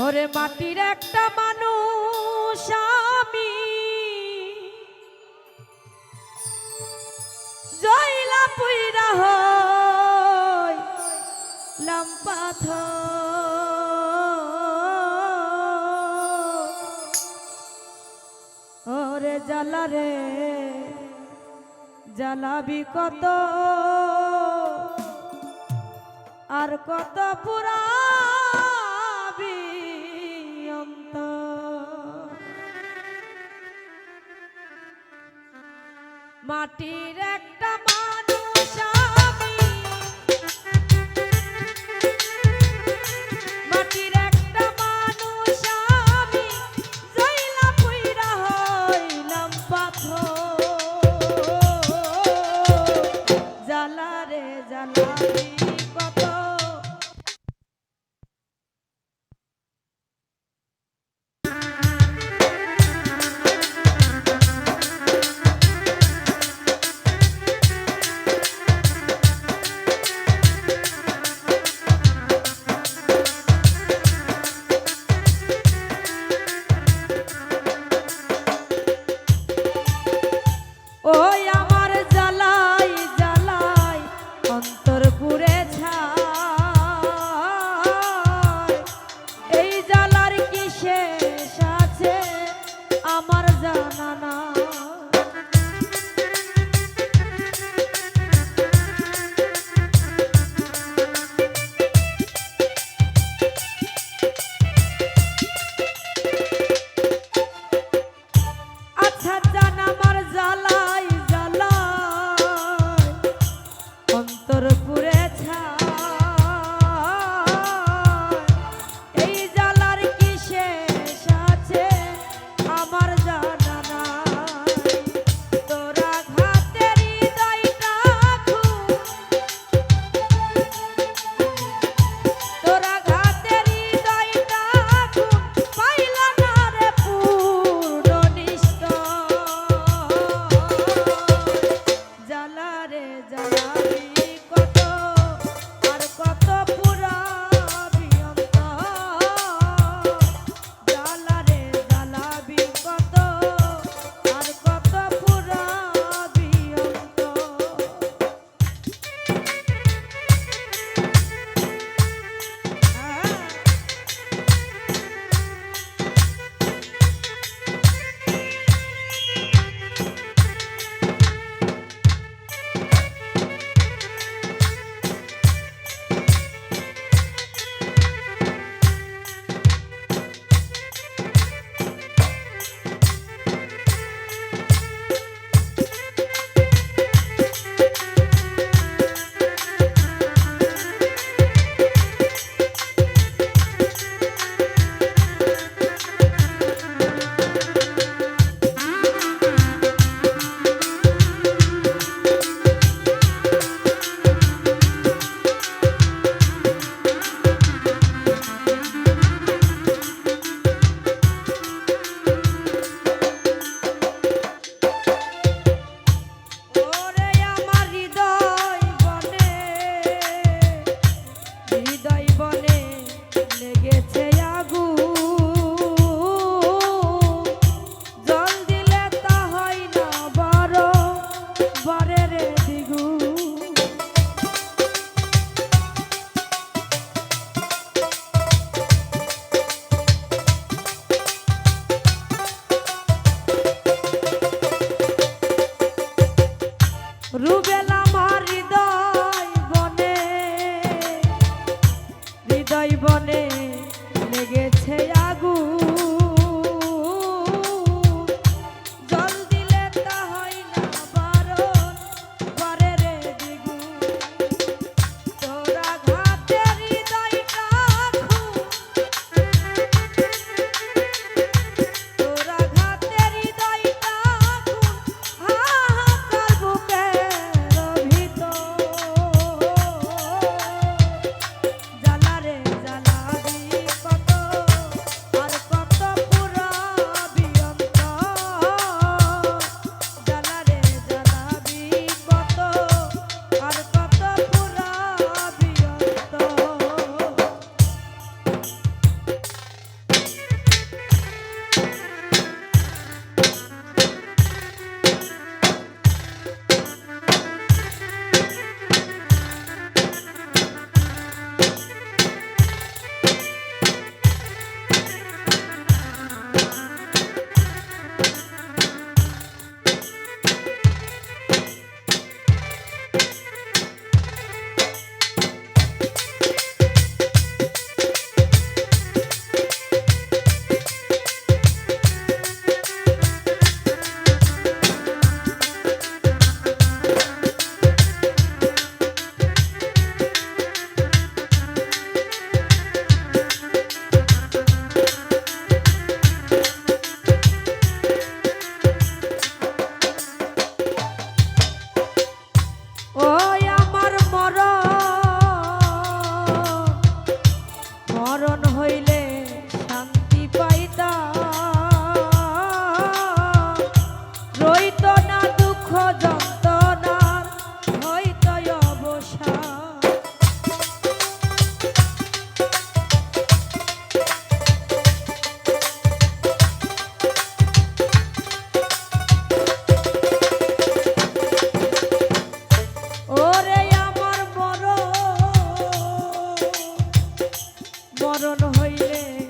ওরে মাটির একটা মানুষ আমি। জয়লা পুইরা হই ওরে জ্বালা রে জালাবি কত? আর কত পুরা মাটির এক যন্ত্রণার হইতয় অবসান ওরে আমার মরণ মরণ হইলে